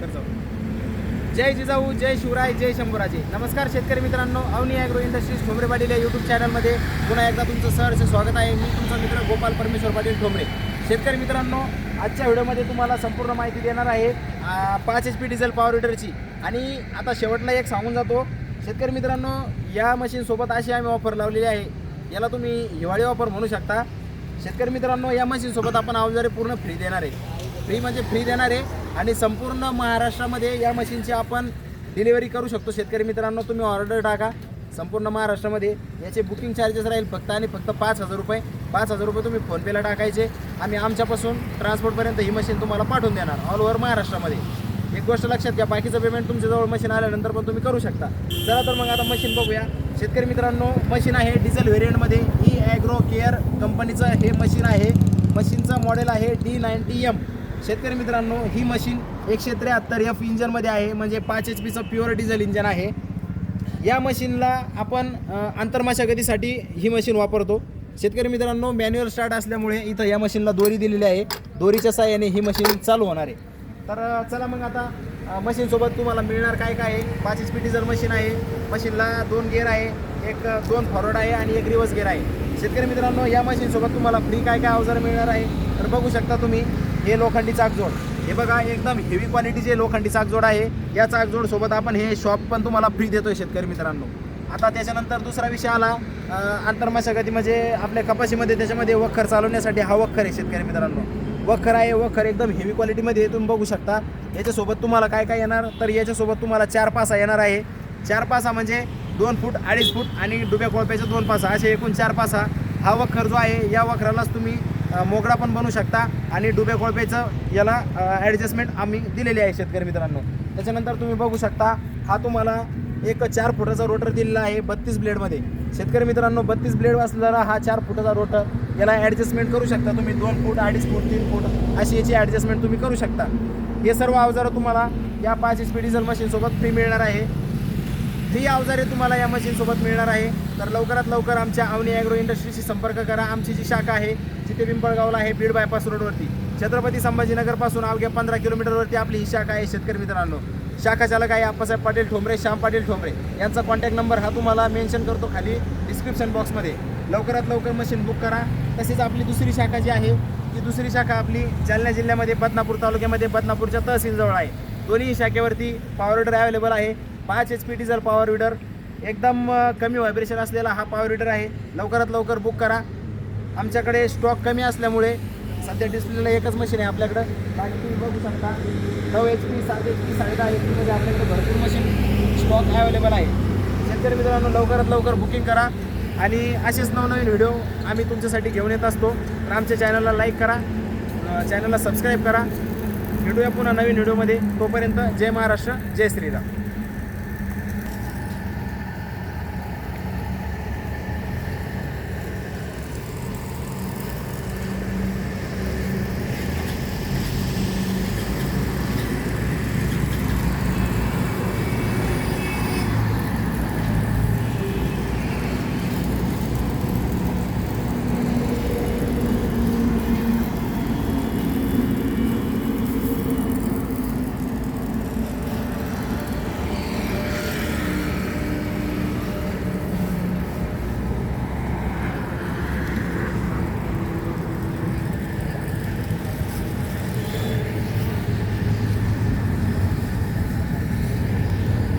कर जाऊ. जय जिजाऊ जय शिवराय जय शंभूराजे. नमस्कार शेतकरी मित्रांनो अवनी ॲग्रो इंडस्ट्रीज ठोंबरे पाटील या यूट्यूब चॅनलमध्ये पुन्हा एकदा तुमचं सहर्ष स्वागत आहे. मी तुमचा मित्र गोपाल परमेश्वर पाटील ठोंबरे. शेतकरी मित्रांनो आजच्या व्हिडिओमध्ये तुम्हाला संपूर्ण माहिती देणार आहे पाच एच पी डिझेल पॉवर लिटरची आणि आता शेवटला एक सांगून जातो शेतकरी मित्रांनो या मशीनसोबत अशी आम्ही ऑफर लावलेली आहे. याला तुम्ही हिवाळी ऑफर म्हणू शकता. शेतकरी मित्रांनो या मशीनसोबत आपण अवजारे पूर्ण फ्री देणार आहे. फ्री म्हणजे फ्री देणार आहे आणि संपूर्ण महाराष्ट्रामध्ये या मशीनची आपण डिलिव्हरी करू शकतो. शेतकरी मित्रांनो तुम्ही ऑर्डर टाका. संपूर्ण महाराष्ट्रामध्ये याचे बुकिंग चार्जेस राहील फक्त आणि फक्त पाच हजार रुपये. पाच हजार रुपये तुम्ही फोनपेला टाकायचे. आम्ही आमच्यापासून ट्रान्सपोर्टपर्यंत ही मशीन तुम्हाला पाठवून देणार. ऑल ओव्हर महाराष्ट्रामध्ये. एक गोष्ट लक्षात घ्या बाकीचं पेमेंट तुमच्याजवळ मशीन आल्यानंतर पण तुम्ही करू शकता. चला तर मग आता मशीन बघूया. शेतकरी मित्रांनो मशीन आहे डिझेल व्हेरियंटमध्ये ई ॲग्रो केअर कंपनीचं हे मशीन आहे. मशीनचं मॉडेल आहे डी नाईन्टी एम शेतकरी मित्रांनो ही मशीन एकशे त्र्याहत्तर एफ इंजनमध्ये आहे म्हणजे पाच एच पीचं प्युअर डिझेल इंजन आहे. या मशीनला आपण अ, आंतरमशागतीसाठी ही मशीन वापरतो. शेतकरी मित्रांनो मॅन्युअल स्टार्ट असल्यामुळे इथं या मशीनला दोरी दिलेली आहे. दोरीच्या साह्याने ही मशीन चालू होणार आहे. तर चला मग आता मशीनसोबत तुम्हाला मिळणार काय काय आहे? पाच एच पी डिझेल मशीन आहे मशीनला दोन गेअर आहे एक दोन फॉरवर्ड आहे आणि एक रिवर्स गेअर आहे. शेतकरी मित्रांनो या मशीनसोबत तुम्हाला फ्री काय काय अवजार मिळणार आहे? तर बघू शकता तुम्ही. हे लोखंडी चाकजोड. हे बघा एकदम हेवी क्वालिटीचे लोखंडी चाकजोड आहे. या चाकजोड सोबत आपण हे शॉप पण तुम्हाला फ्री देतोय शेतकरी मित्रांनो. आता त्याच्यानंतर दुसरा विषय आला. आंतरमशागती म्हणजे आपल्या कपाशीमध्ये त्याच्यामध्ये वखर चालवण्यासाठी हा वखर आहे शेतकरी मित्रांनो. वखर आहे वखर एकदम हेवी क्वालिटीमध्ये तुम्ही बघू शकता. याच्यासोबत तुम्हाला काय काय येणार? तर याच्यासोबत तुम्हाला चार पासा येणार आहे. चार पासा म्हणजे दोन फूट अडीच फूट आणि डुब्या कोळप्याचे दोन पासा. असे एकूण चार पासा हा वखर जो आहे या वखरालाच तुम्ही मोकळा पण बनू शकता. आणि डुबे कोळपेचं याला ॲडजस्टमेंट आम्ही दिलेली आहे शेतकरी मित्रांनो. त्याच्यानंतर तुम्ही बघू शकता हा तुम्हाला एक चार फुटाचा रोटर दिलेला आहे बत्तीस ब्लेडमध्ये शेतकरी मित्रांनो बत्तीस ब्लेड असलेला हा चार फुटाचा रोटर याला ॲडजस्टमेंट करू शकता तुम्ही. दोन फूट अडीच फूट तीन फूट अशी याची ॲडजस्टमेंट तुम्ही करू शकता. हे सर्व अवजारं तुम्हाला या पाच एच पी डिझेल मशीनसोबत फ्री मिळणार आहे. ही अवजारे तुम्हाला या मशीनसोबत मिळणार आहे. तर लवकरात लवकर आमच्या अवनी ॲग्रो इंडस्ट्रीशी संपर्क करा. आमची जी शाखा आहे ते पिंपळगावला आहे बीड बायपास रोडवरती छत्रपती संभाजीनगरपासून अवघ्या पंधरा किलोमीटरवरती आपली ही शाखा आहे शेतकरी मित्रांनो. शाखा चालक आहे आप्पासाहेब पाटील ठोंबरे श्याम पाटील ठोंबरे. यांचा कॉन्टॅक्ट नंबर हा तुम्हाला मेन्शन करतो खाली डिस्क्रिप्शन बॉक्समध्ये लवकरात लवकर मशीन बुक करा. तसेच आपली दुसरी शाखा जी आहे ती दुसरी शाखा आपली जालना जिल्ह्यामध्ये बदनापूर तालुक्यामध्ये बदनापूरच्या तहसीलजवळ आहे. दोन्ही शाखेवरती पॉवर विडर अवेलेबल आहे. पाच H P diesel power weeder एकदम कमी व्हायब्रेशन असलेला हा पॉवर विडर आहे. लवकरात लवकर बुक करा. आमच्याकडे स्टॉक कमी असल्यामुळे सध्या डिस्प्लेला एकच मशीन आहे आपल्याकडं. बाकी तुम्ही बघू शकता नऊ एच पी सात एच पी साडे दहा एच पीमध्ये आपल्याकडे भरपूर मशीन स्टॉक अवेलेबल आहे. शेतकरी मित्रांनो लवकरात लवकर बुकिंग करा. आणि असेच नवनवीन व्हिडिओ आम्ही तुमच्यासाठी घेऊन येत असतो. तर आमच्या चॅनलला लाईक करा. चॅनलला सबस्क्राईब करा. भेटूया पुन्हा नवीन व्हिडिओमध्ये तोपर्यंत जय महाराष्ट्र जय श्रीराम.